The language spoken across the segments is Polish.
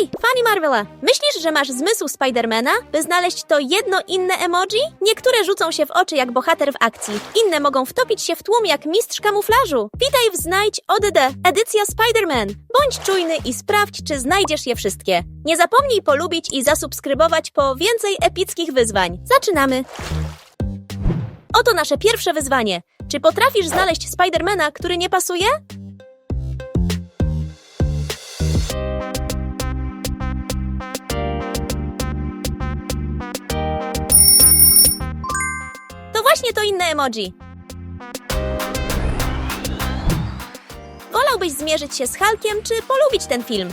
Hej, fani Marvela! Myślisz, że masz zmysł Spidermana, by znaleźć to jedno inne emoji? Niektóre rzucą się w oczy jak bohater w akcji, inne mogą wtopić się w tłum jak mistrz kamuflażu. Witaj w Znajdź ODD, edycja Spiderman. Bądź czujny i sprawdź, czy znajdziesz je wszystkie. Nie zapomnij polubić i zasubskrybować po więcej epickich wyzwań. Zaczynamy! Oto nasze pierwsze wyzwanie. Czy potrafisz znaleźć Spidermana, który nie pasuje? Właśnie to inne emoji. Wolałbyś zmierzyć się z Hulkiem, czy polubić ten film?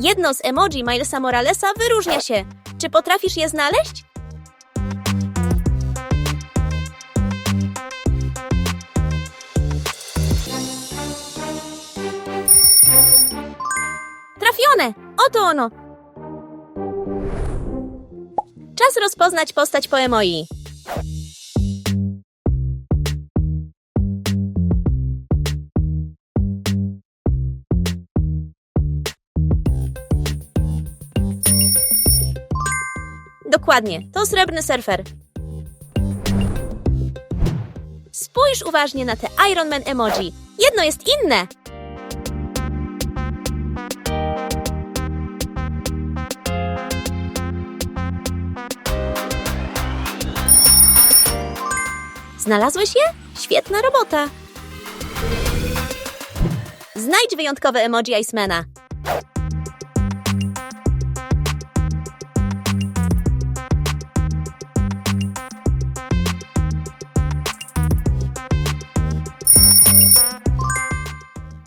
Jedno z emoji Milesa Moralesa wyróżnia się. Czy potrafisz je znaleźć? Oto ono! Czas rozpoznać postać po emoi. Dokładnie, to srebrny surfer. Spójrz uważnie na te Iron Man emoji. Jedno jest inne. Znalazłeś je? Świetna robota. Znajdź wyjątkowe emoji Icemana.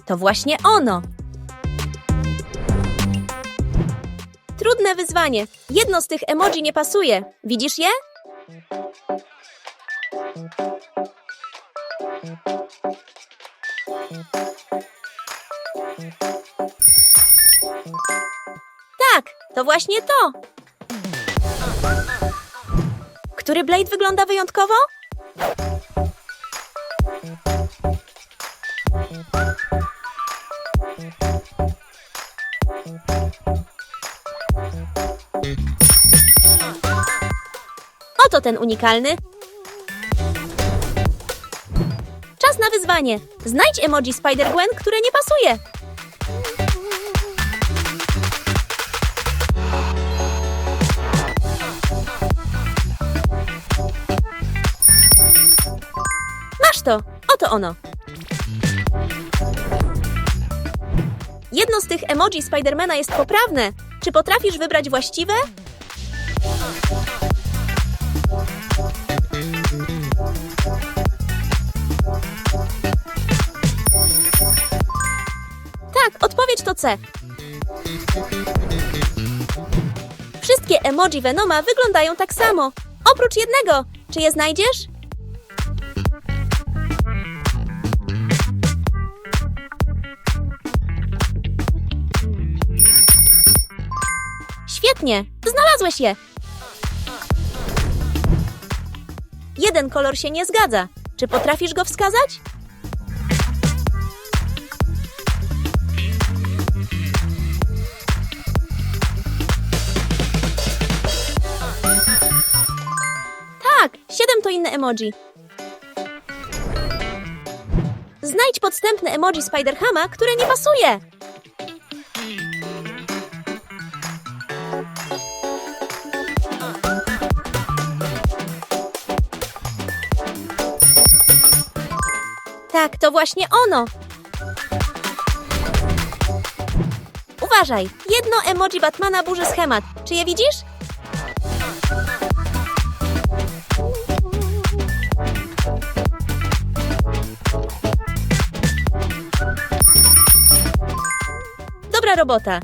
To właśnie ono. Trudne wyzwanie. Jedno z tych emoji nie pasuje. Widzisz je? Tak, to właśnie to. Który Blade wygląda wyjątkowo? Oto ten unikalny. Znajdź emoji Spider-Gwen, które nie pasuje. Masz to! Oto ono. Jedno z tych emoji Spidermana jest poprawne. Czy potrafisz wybrać właściwe? C. Wszystkie emoji Venoma wyglądają tak samo. Oprócz jednego. Czy je znajdziesz? Świetnie! Znalazłeś je! Jeden kolor się nie zgadza. Czy potrafisz go wskazać? To inne emoji. Znajdź podstępne emoji Spiderhama, które nie pasuje. Tak, to właśnie ono. Uważaj, jedno emoji Batmana burzy schemat. Czy je widzisz? Robota.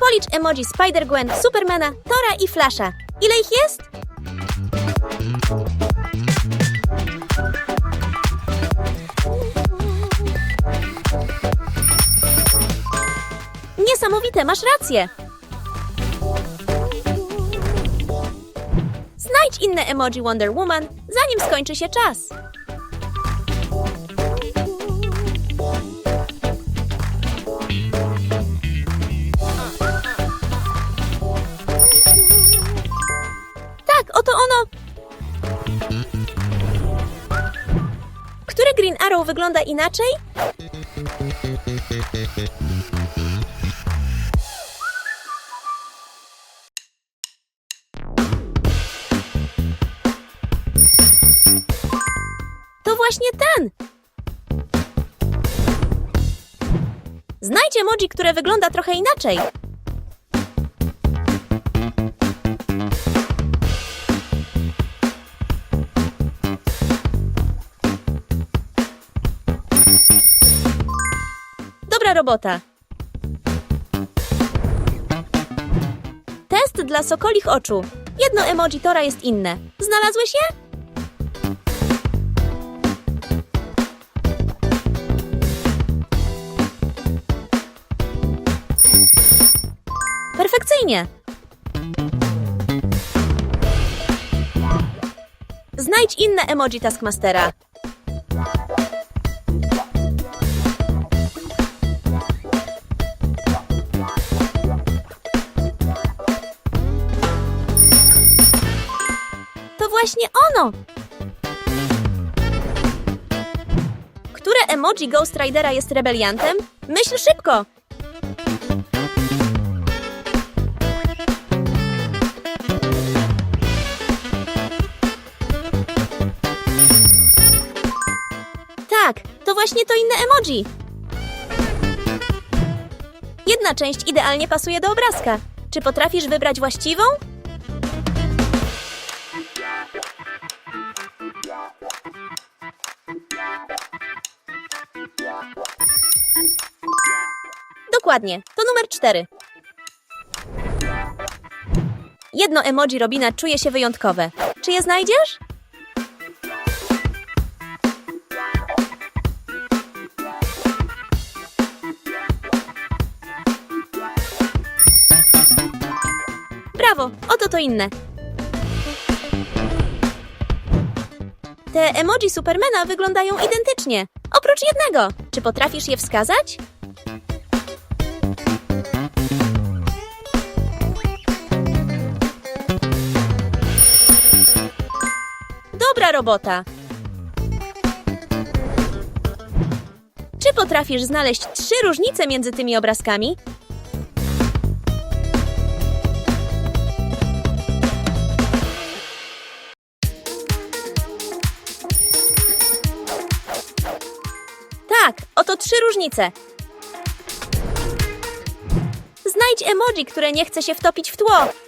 Policz emoji Spider-Gwen, Supermana, Tora i Flasha. Ile ich jest? Nie niesamowite, masz rację. Znajdź inne emoji Wonder Woman, zanim skończy się czas. Wygląda inaczej? To właśnie ten! Znajdź emoji, które wygląda trochę inaczej. Robota. Test dla sokolich oczu. Jedno emoji Tora jest inne. Znalazłeś je? Perfekcyjnie. Znajdź inne emoji Taskmastera. Właśnie ono! Które emoji Ghost Ridera jest rebeliantem? Myśl szybko! Tak, to właśnie to inne emoji. Jedna część idealnie pasuje do obrazka. Czy potrafisz wybrać właściwą? Dokładnie, to numer cztery. Jedno emoji Robina czuje się wyjątkowe. Czy je znajdziesz? Brawo, oto to inne. Te emoji Supermana wyglądają identycznie, oprócz jednego. Czy potrafisz je wskazać? Robota. Czy potrafisz znaleźć trzy różnice między tymi obrazkami? Tak, oto trzy różnice. Znajdź emoji, które nie chce się wtopić w tło.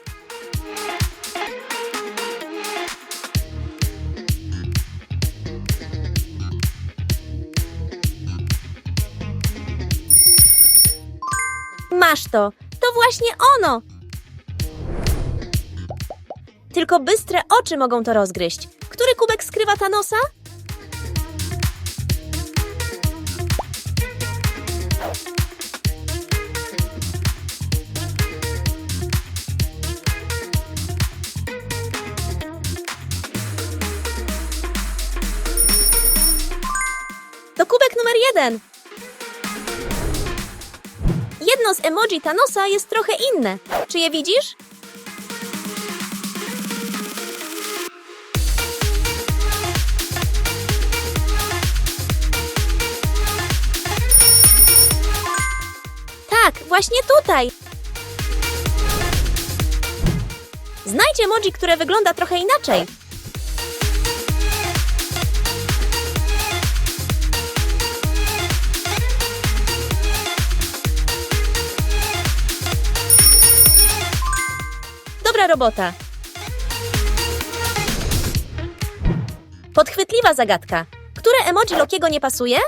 Masz to. To właśnie ono. Tylko bystre oczy mogą to rozgryźć. Który kubek skrywa Thanosa? To kubek numer jeden. Jedno z emoji Thanosa jest trochę inne. Czy je widzisz? Tak, właśnie tutaj. Znajdź emoji, które wygląda trochę inaczej. Robota. Podchwytliwa zagadka. Które emoji Lokiego nie pasuje?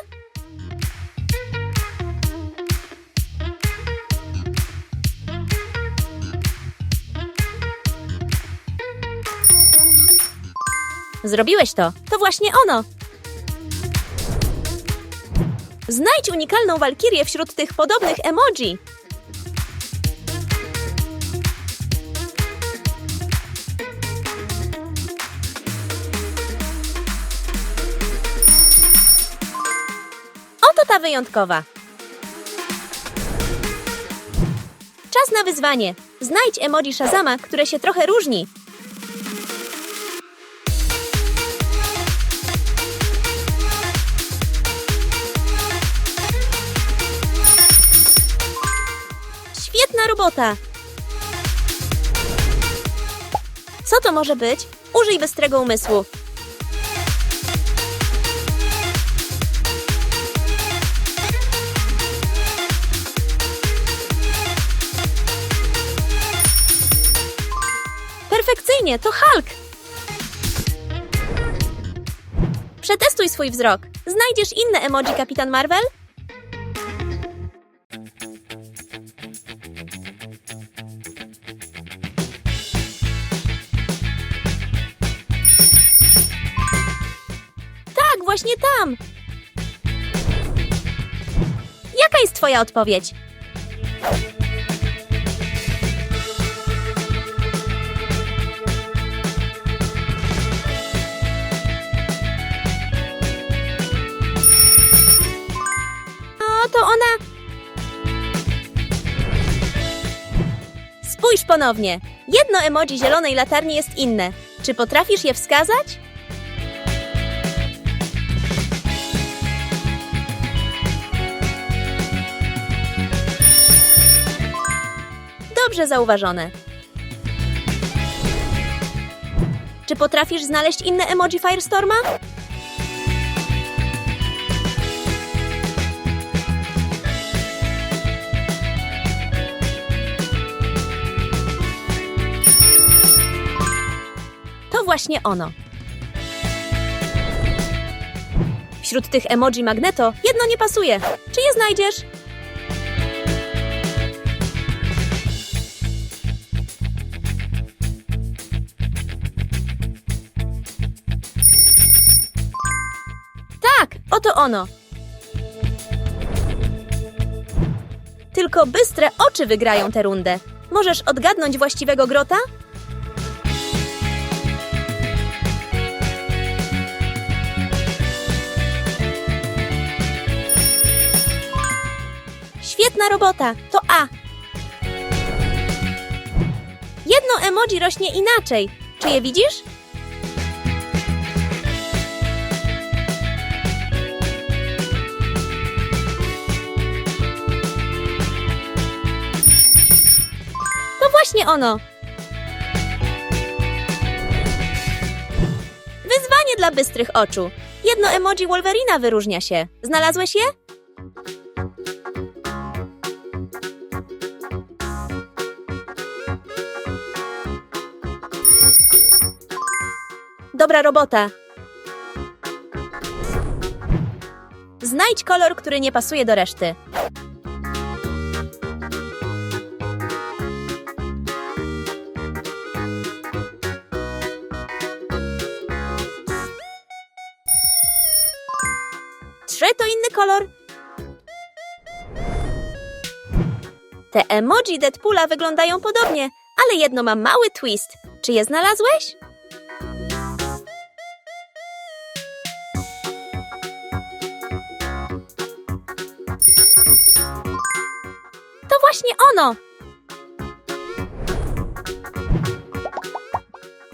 Zrobiłeś to. To właśnie ono. Znajdź unikalną walkirię wśród tych podobnych emoji. Wyjątkowa. Czas na wyzwanie. Znajdź emoji Shazama, które się trochę różni. Świetna robota! Co to może być? Użyj bystrego umysłu. Perfekcyjnie, to Hulk! Przetestuj swój wzrok. Znajdziesz inne emoji, Kapitan Marvel? Tak, właśnie tam! Jaka jest twoja odpowiedź? Ponownie. Jedno emoji zielonej latarni jest inne. Czy potrafisz je wskazać? Dobrze zauważone. Czy potrafisz znaleźć inne emoji Firestorma? Właśnie ono. Wśród tych emoji Magneto jedno nie pasuje. Czy je znajdziesz? Tak, oto ono. Tylko bystre oczy wygrają tę rundę. Możesz odgadnąć właściwego grota? Świetna robota, to A. Jedno emoji rośnie inaczej. Czy je widzisz? To właśnie ono. Wyzwanie dla bystrych oczu. Jedno emoji Wolverina wyróżnia się. Znalazłeś je? Dobra robota. Znajdź kolor, który nie pasuje do reszty. Trzy to inny kolor. Te emoji Deadpoola wyglądają podobnie, ale jedno ma mały twist. Czy je znalazłeś? Właśnie ono!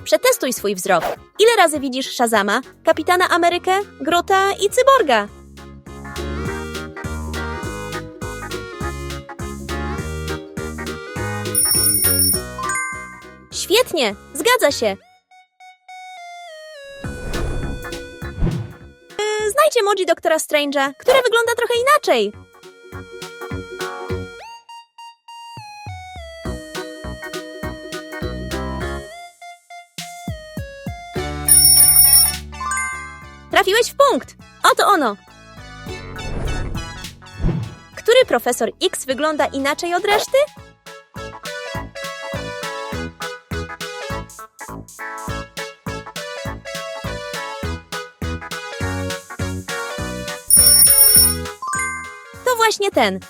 Przetestuj swój wzrok. Ile razy widzisz Shazama, Kapitana Amerykę, Grota i Cyborga? Świetnie, zgadza się. Yy, Znajdź emoji doktora Strange'a, które wygląda trochę inaczej. Trafiłeś w punkt. Oto ono. Który profesor X wygląda inaczej od reszty? To właśnie ten.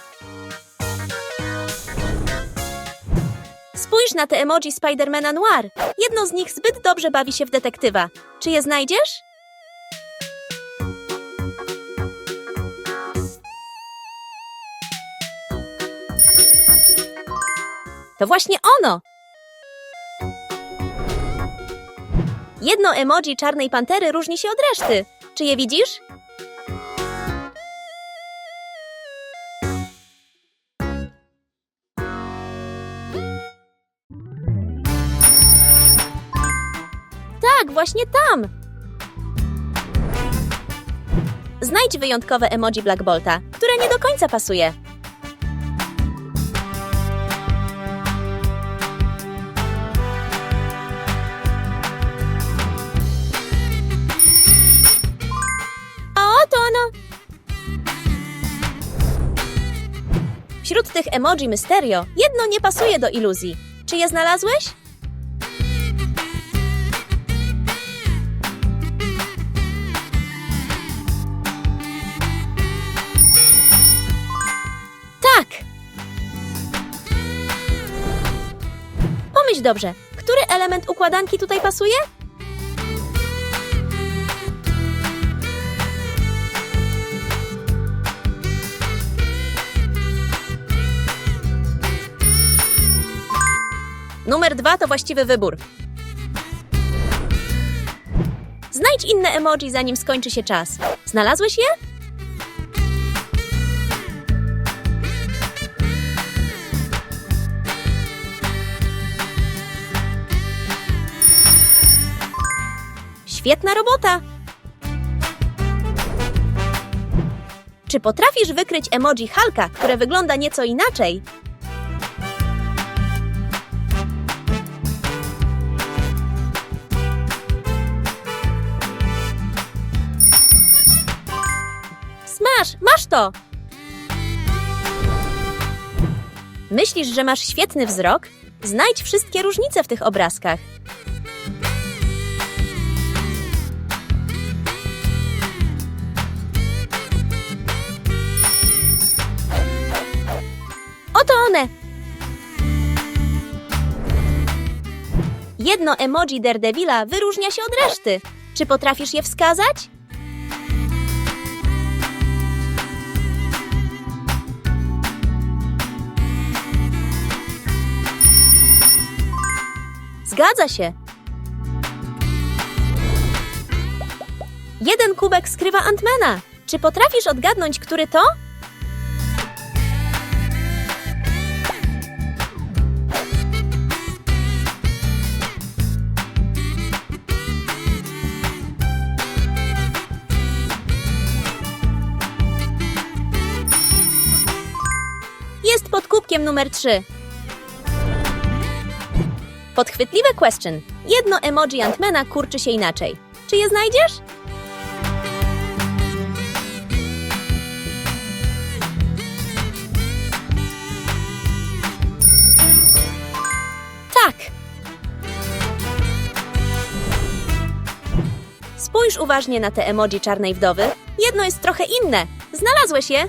Spójrz na te emoji Spidermana Noir. Jedno z nich zbyt dobrze bawi się w detektywa. Czy je znajdziesz? To właśnie ono! Jedno emoji czarnej pantery różni się od reszty. Czy je widzisz? Tak, właśnie tam! Znajdź wyjątkowe emoji Black Bolta, które nie do końca pasuje. Tych emoji Mysterio jedno nie pasuje do iluzji. Czy je znalazłeś? Tak! Pomyśl dobrze, który element układanki tutaj pasuje? Dwa to właściwy wybór. Znajdź inne emoji, zanim skończy się czas. Znalazłeś je? Świetna robota! Czy potrafisz wykryć emoji Halka, które wygląda nieco inaczej? To! Myślisz, że masz świetny wzrok? Znajdź wszystkie różnice w tych obrazkach. Oto one! Jedno emoji Daredevila wyróżnia się od reszty. Czy potrafisz je wskazać? Zgadza się. Jeden kubek skrywa Antmana. Czy potrafisz odgadnąć, który to? Jest pod kubkiem numer 3. Podchwytliwe question. Jedno emoji Antmana kurczy się inaczej. Czy je znajdziesz? Tak. Spójrz uważnie na te emoji czarnej wdowy. Jedno jest trochę inne. Znalazłeś je?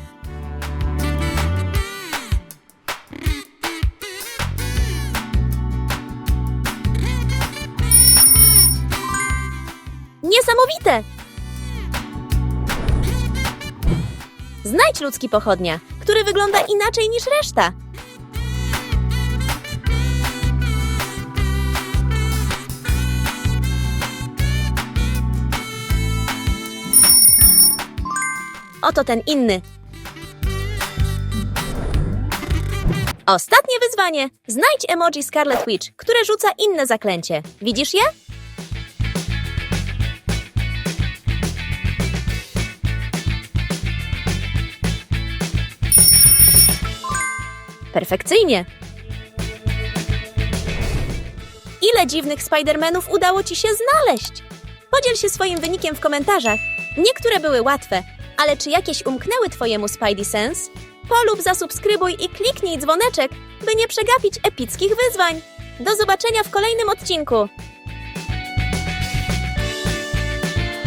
Niesamowite! Znajdź ludzki pochodnia, który wygląda inaczej niż reszta. Oto ten inny. Ostatnie wyzwanie. Znajdź emoji Scarlet Witch, które rzuca inne zaklęcie. Widzisz je? Perfekcyjnie. Ile dziwnych Spidermanów udało Ci się znaleźć? Podziel się swoim wynikiem w komentarzach. Niektóre były łatwe, ale czy jakieś umknęły Twojemu Spidey Sense? Polub, zasubskrybuj i kliknij dzwoneczek, by nie przegapić epickich wyzwań. Do zobaczenia w kolejnym odcinku.